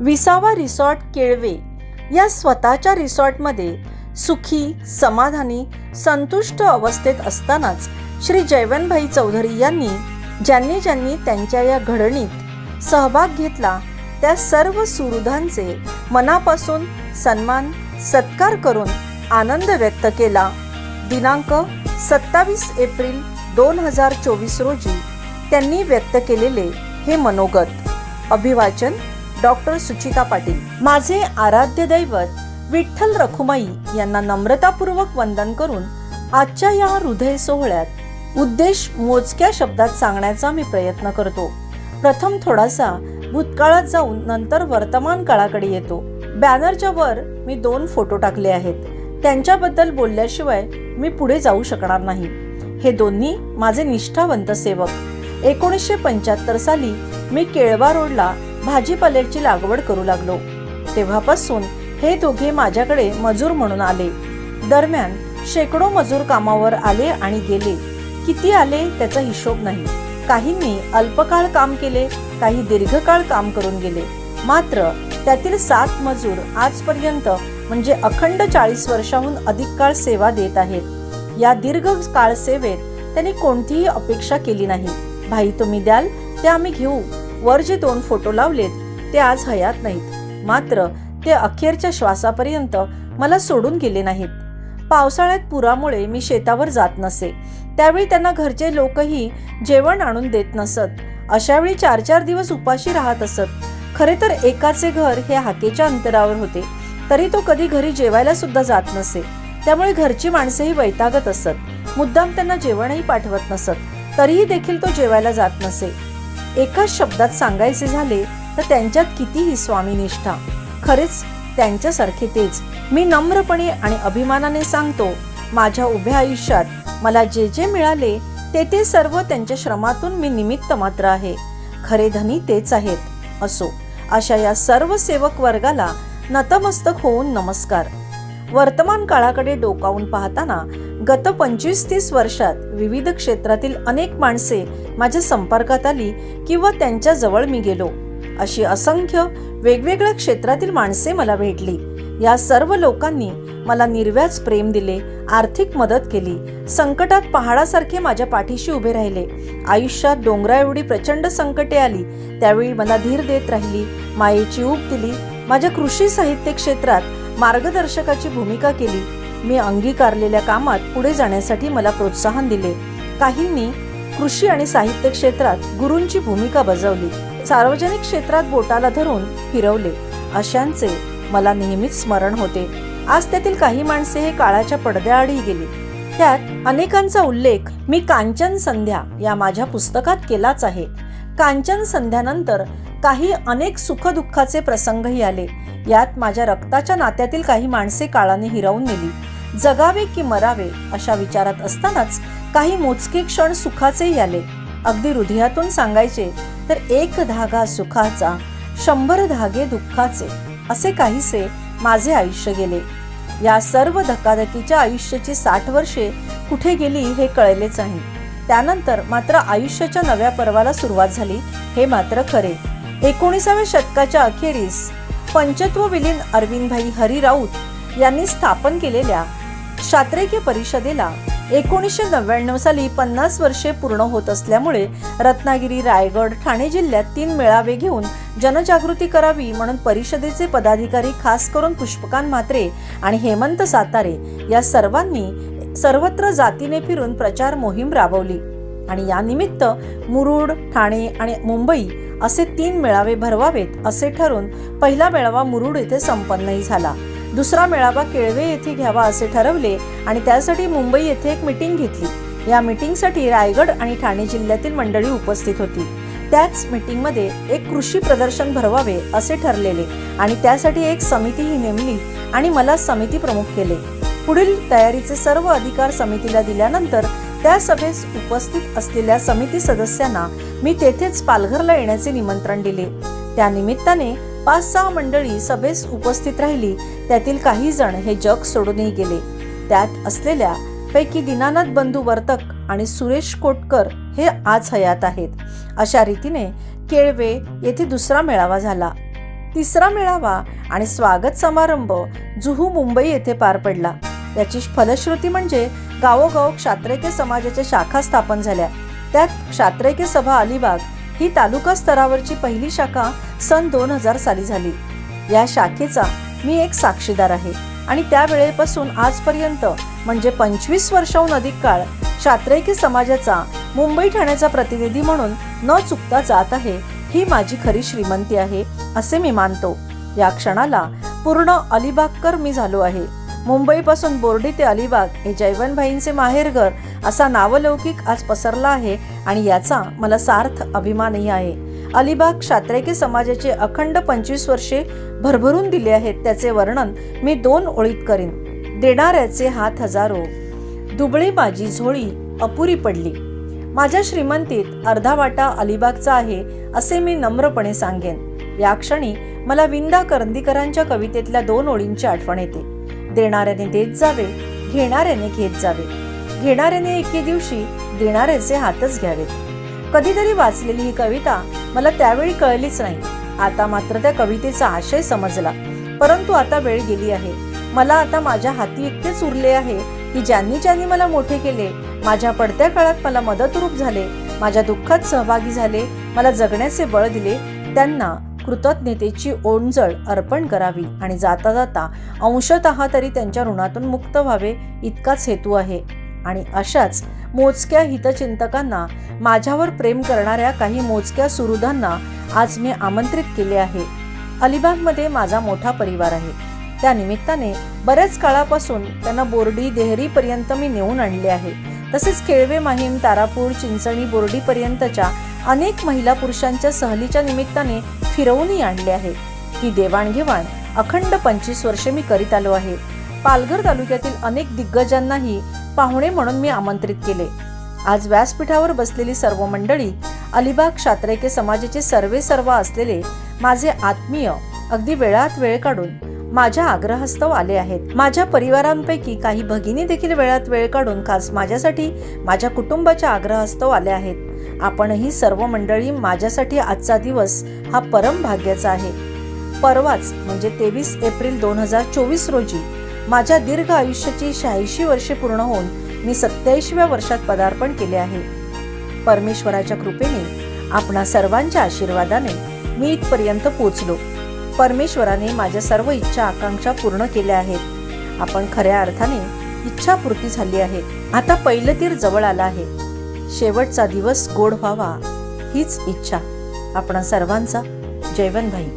विसावा रिसॉर्ट केळवे या स्वतःच्या रिसॉर्टमध्ये सुखी समाधानी संतुष्ट अवस्थेत असतानाच श्री जयवनभाई चौधरी यांनी ज्यांनी ज्यांनी त्यांच्या या घडणीत सहभाग घेतला त्या सर्व सुहृदांचे मनापासून सन्मान सत्कार करून आनंद व्यक्त केला. दिनांक सत्तावीस एप्रिल दोन हजार चोवीस रोजी त्यांनी व्यक्त केलेले हे मनोगत. अभिवाचन डॉक्टर सुचिता पाटील माझे आराध्य दैवत विठ्ठल रखुमाई यांना नम्रतापूर्वक वंदन करून आजच्या या हृदय सोहळ्यात उद्देश मोजक्या शब्दात सांगण्याचा मी प्रयत्न करतो. प्रथम थोडासा भूतकाळात जाऊन नंतर वर्तमान काळाकडे येतो. बॅनरच्या वर मी दोन फोटो टाकले आहेत. त्यांच्याबद्दल बोलल्याशिवाय मी पुढे जाऊ शकणार नाही. हे दोन्ही माझे निष्ठावंत सेवक. एकोणीसशे पंच्याहत्तर साली मी केळवा रोडला भाजीपाल्याची लागवड करू लागलो. तेव्हापासून हे दोघे माझ्याकडे मजूर म्हणून आले. दरम्यान शेकडो मजूर कामावर आले आणि गेले. किती आले त्याचा हिशोब नाही. काहींनी अल्पकाळ काम केले काही दीर्घकाळ काम करून गेले. मात्र त्यातील सात मजूर आजपर्यंत म्हणजे अखंड चाळीस वर्षाहून अधिक काळ सेवा देत आहेत. या दीर्घ काळ सेवेत त्यांनी कोणतीही अपेक्षा केली नाही. भाई तुम्ही द्याल ते आम्ही घेऊ. वर जे दोन फोटो लावलेत ते आज हयात नाहीत. मात्र ते अखेरच्या श्वासापर्यंत मला सोडून गेले नाहीत. पावसाळ्यात पुरामुळे मी शेतावर जात नसे. त्यावेळी त्यांना घरचे लोकही जेवण आणून देत नसत. अशावेळी चार चार दिवस उपाशी राहत असत. खरे तर एकाचे घर हे हाकेच्या अंतरावर होते. तरी तो कधी घरी जेवायला सुद्धा जात नसे. त्यामुळे घरची माणसेही वैतागत असत. मुद्दाम त्यांना जेवणही पाठवत नसत. तरीही देखील तो जेवायला जात नसे. एकाच शब्दात सांगायचे झाले तर त्यांच्यात कितीही स्वामीनिष्ठा. खरेच त्यांच्यासारखे तेच. मी नम्रपणे आणि अभिमानाने सांगतो माझ्या उभ्या आयुष्यात मला जे जे मिळाले ते ते सर्व त्यांच्या श्रमातून मी निमित्त मात्र आहे. खरे धनी तेच आहेत असो. अशा या सर्व सेवक वर्गाला नतमस्तक होऊन नमस्कार. वर्तमान काळाकडे डोकावून पाहताना गत पंचवीस तीस वर्षात विविध क्षेत्रातील अनेक माणसे माझ्या संपर्कात आली किंवा त्यांच्या जवळ मी गेलो. अशी असंख्य वेगवेगळ्या क्षेत्रातील माणसे मला भेटली. या सर्व लोकांनी मला निर्व्याज प्रेम दिले आर्थिक मदत केली संकटात पहाडासारखे माझ्या पाठीशी उभे राहिले. आयुष्यात डोंगरा एवढी प्रचंड संकटे आली त्यावेळी मला धीर देत राहिली मायेची ऊब दिली माझ्या कृषी साहित्य क्षेत्रात मार्गदर्शकाची भूमिका केली मी अंगीकारलेल्या कामात पुढे जाण्यासाठी मला प्रोत्साहन दिले. काहींनी कृषी आणि साहित्य क्षेत्रात गुरूंची भूमिका बजावली. सार्वजनिक क्षेत्रात बोटाला धरून फिरवले. अशांचे मला नेहमीच स्मरण होते. आज त्यातील काही माणसे हे काळाच्या पडद्याआडी गेली. त्यात अनेकांचा उल्लेख मी कांचन संध्या या माझ्या पुस्तकात केलाच आहे. कांचन संध्यानंतर काही अनेक सुखदुःखाचे प्रसंगही आले. यात माझ्या रक्ताच्या नात्यातील काही माणसे काळाने हिरावून नेली. जगावे की मरावे अशा विचारात असतानाच काही मोजके क्षण सुखाचेही आले. अगदी हृदयातून सांगायचे तर एक धागा सुखाचा शंभर धागे दुःखाचे असे काहीसे माझे आयुष्य गेले. या सर्व धकाधकीच्या आयुष्याची साठ वर्षे कुठे गेली हे कळलेच नाही. त्यानंतर मात्र आयुष्याच्या नव्या पर्वाला सुरुवात झाली हे मात्र खरे. एकोणीसाव्या शतकाच्या अखेरीस पंचत्व विलीन अरविंदभाई हरी राऊत यांनी स्थापन केलेल्या शात्रेकी परिषदेला एकोणीसशे नव्याण्णव साली पन्नास वर्षे पूर्ण होत असल्यामुळे रत्नागिरी रायगड ठाणे जिल्ह्यात तीन मेळावे घेऊन जनजागृती करावी म्हणून परिषदेचे पदाधिकारी खास करून पुष्पकांत म्हात्रे आणि हेमंत सातारे या सर्वांनी सर्वत्र जातीने फिरून प्रचार मोहीम राबवली. आणि यानिमित्त मुरुड ठाणे आणि मुंबई असे तीन मेळावे भरवावेत असे ठरून पहिला मेळावा मुरुड येथे संपन्नही झाला. दुसरा मेळावा केळवे येथे घ्यावा असे ठरवले आणि त्यासाठी मुंबई येथे एक मिटिंग घेतली. या मिटिंगसाठी रायगड आणि ठाणे जिल्ह्यातील मंडळी उपस्थित होती. त्याच मीटिंगमध्ये एक कृषी प्रदर्शन भरवावे असे ठरलेले आणि त्यासाठी एक समितीही नेमली आणि मला समिती प्रमुख केले. पुढील तयारीचे सर्व अधिकार समितीला दिल्यानंतर त्या सभेस उपस्थित असलेल्या समिती सदस्यांना मी तेथेच पालघरला येण्याचे निमंत्रण दिले. त्या निमित्ताने पाच सहा मंडळी सभेस उपस्थित राहिली. त्यातील काही जण हे जग सोडूनही गेले. त्यात असलेल्या पैकी दीनानाथ बंधू वर्तक आणि सुरेश कोटकर हे आज हयात आहेत. अशा रीतीने केळवे येथे दुसरा मेळावा झाला. तिसरा मेळावा आणि स्वागत समारंभ जुहू मुंबई येथे पार पडला. याची फलश्रुती म्हणजे गावोगाव क्षात्रेके समाजाच्या शाखा स्थापन झाल्या. त्यात क्षात्रेके सभा अलिबाग ही तालुका स्तरावरची पहिली शाखा सन दोन हजार साली झाली. या शाखेचा मी एक साक्षीदार आहे आणि त्यावेळेपासून आजपर्यंत म्हणजे पंचवीस वर्षाहून अधिक काळ क्षात्रेकी समाजाचा मुंबई ठाण्याचा प्रतिनिधी म्हणून न चुकता जात आहे ही माझी खरी श्रीमंती आहे असे मी मानतो. या क्षणाला पूर्ण अलिबागकर मी झालो आहे. मुंबईपासून बोर्डी ते अलिबाग हे जयवनभाईंचे माहेरघर असा नावलौकिक आज पसरला आहे आणि याचा मला सार्थ अभिमानही आहे. अलिबाग क्षात्रेके समाजाचे अखंड पंचवीस वर्षे भरभरून दिले आहेत त्याचे वर्णन मी दोन ओळीत करीन. देणाऱ्याचे हात हजारो. दुबळी माझी झोळी अपुरी पडली. माझ्या श्रीमंतीत अर्धा वाटा अलिबागचा आहे असे मी नम्रपणे सांगेन. या क्षणी मला विंदा करंदीकरांच्या कवितेतल्या दोन ओळींची आठवण येते. देणाऱ्याने देत जावे घेणाऱ्याने घेत जावे. घेणाऱ्याने एके दिवशी देणाऱ्याचे हातच घ्यावेत. कधीतरी वाचलेली ही कविता मला त्यावेळी कळलीच नाही. आता मात्र त्या कवितेचा आशय समजला. परंतु आता वेळ गेली आहे. मला आता माझ्या हाती इतकेच उरले आहे की ज्यांनी ज्यांनी मला मोठे केले माझ्या पडत्या काळात मला मदतरूप झाले माझ्या दुःखात सहभागी झाले मला जगण्याचे बळ दिले त्यांना कृतज्ञतेची ओंजळ अर्पण करावी आणि जाता जाता अंशत तरी त्यांच्या ऋणातून मुक्त व्हावे इतकाच हेतू आहे. आणि अशाच मोजक्या हितचिंतकांना माझ्यावर प्रेम करणाऱ्या काही मोजक्या सुहृदांना आज मी आमंत्रित केले आहे. अलिबागमध्ये माझा मोठा परिवार आहे. त्या निमित्ताने बऱ्याच काळापासून त्यांना बोर्डी देहरीपर्यंत मी नेऊन आणले आहे. तसेच केळवे माहीम तारापूर चिंचणी बोर्डीपर्यंतच्या अनेक महिला पुरुषांच्या सहलीच्या निमित्ताने फिरवूनही आणले आहे. ही देवाणघेवाण अखंड पंचवीस वर्षे मी करीत आलो आहे. पालघर तालुक्यातील अनेक दिग्गजांनाही पाहुणे म्हणून मी आमंत्रित केले. आज व्यासपीठावर बसलेली सर्व मंडळी अलिबाग शात्रेके समाजाचे सर्वे सर्व असलेले माझे आत्मीय अगदी वेळात वेळ काढून माझ्या आग्रहस्तव आले आहेत. माझ्या परिवारांपैकी काही भगिनी देखील वेळात वेळ काढून खास माझ्यासाठी माझ्या कुटुंबाच्या आग्रहस्तव आल्या आहेत. आपणही सर्व मंडळी माझ्यासाठी आजचा दिवस हा परम भाग्याचा आहे. परवाच म्हणजे तेवीस एप्रिल दोन हजार चोवीस रोजी माझ्या दीर्घ आयुष्याची शहाऐंशी वर्षे पूर्ण होऊन मी सत्याऐंशीव्या वर्षात पदार्पण केले आहे. परमेश्वराच्या कृपेने आपणा सर्वांच्या आशीर्वादाने मी इथपर्यंत पोचलो परमेश्वराने माझ्या सर्व इच्छा आकांक्षा पूर्ण केल्या आहेत. आपण खऱ्या अर्थाने इच्छापूर्ती झाली आहे. आता पहिलं तीर जवळ आलं आहे. शेवटचा दिवस गोड व्हावा हीच इच्छा. आपणा सर्वांचा जयवंतभाई